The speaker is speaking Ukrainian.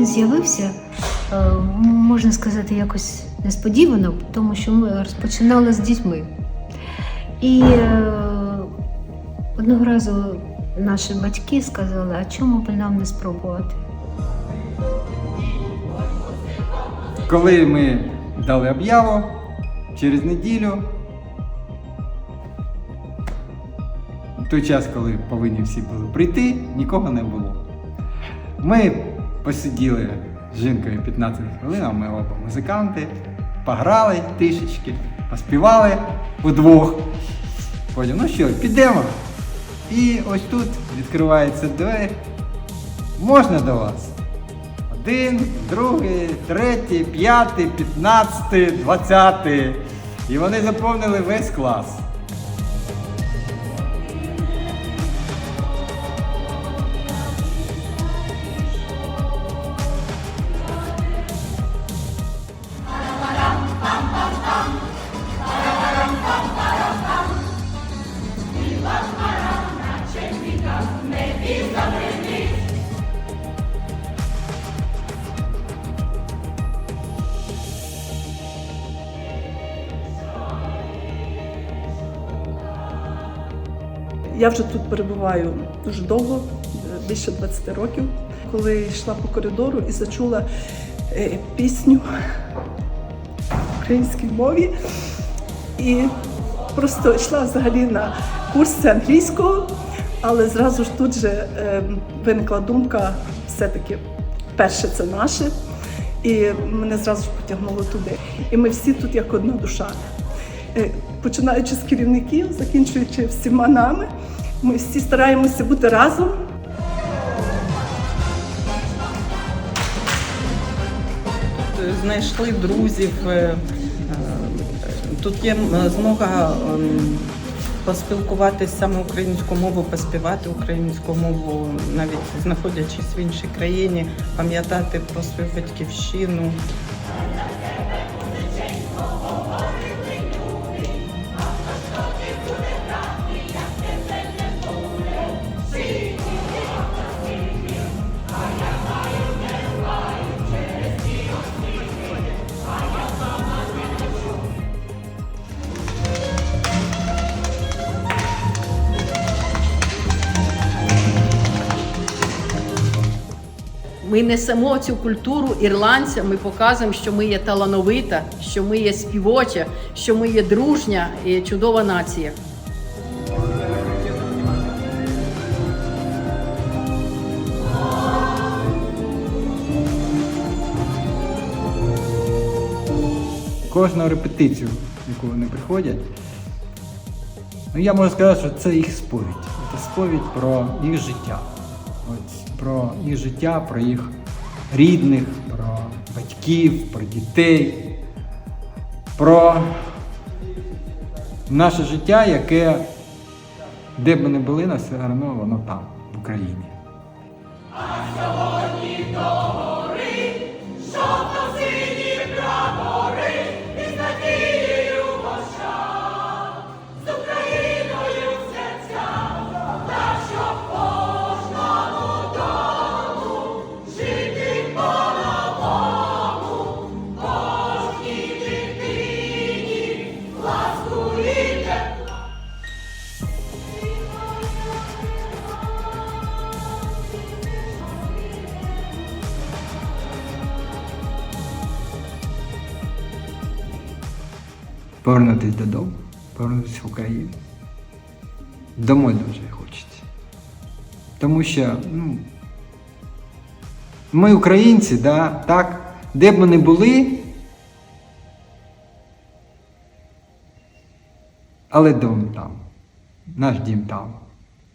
з'явився, е, можна сказати, якось несподівано, тому що ми розпочинали з дітьми. І е, одного разу наші батьки сказали, а чому б нам не спробувати? Коли ми дали об'яву, через неділю, в той час, коли повинні всі були прийти, нікого не було. Ми посиділи з жінкою 15 хвилин, а ми оба музиканти, пограли трішечки, поспівали удвох. Потім, ну що, підемо. І ось тут відкривається двері. Можна до вас? Один, другий, третій, п'ятий, п'ятнадцятий, двадцятий. І вони заповнили весь клас. Я вже тут перебуваю дуже довго, е, більше 20 років. Коли йшла по коридору і зачула е, пісню в українській мові, і просто йшла взагалі на курси англійського, але зразу ж тут же е, виникла думка, все-таки перше це наше. І мене зразу ж потягнуло туди. І ми всі тут як одна душа. Е, Починаючи з керівників, закінчуючи всіма нами, ми всі стараємося бути разом. знайшли друзів. е, е, Тут є змога ем, поспілкуватися саме українську мову, поспівати українську мову, навіть знаходячись в іншій країні, пам'ятати про свою батьківщину. Ми несемо цю культуру ірландцям, ми показуємо, що ми є талановита, що ми є співоча, що ми є дружня і чудова нація. Кожну репетицію, яку вони приходять, ну я можу сказати, що це їх сповідь. Це сповідь про їх життя. От, про їх життя, про їх рідних, про батьків, про дітей, про наше життя, яке, де б ми не були, все одно воно там, в Україні. Повернутися додому, повернутися в Україну. Домой дуже хочеться. Тому що, ну, ми українці, да, так, де б ми не були, але дом там, наш дім там.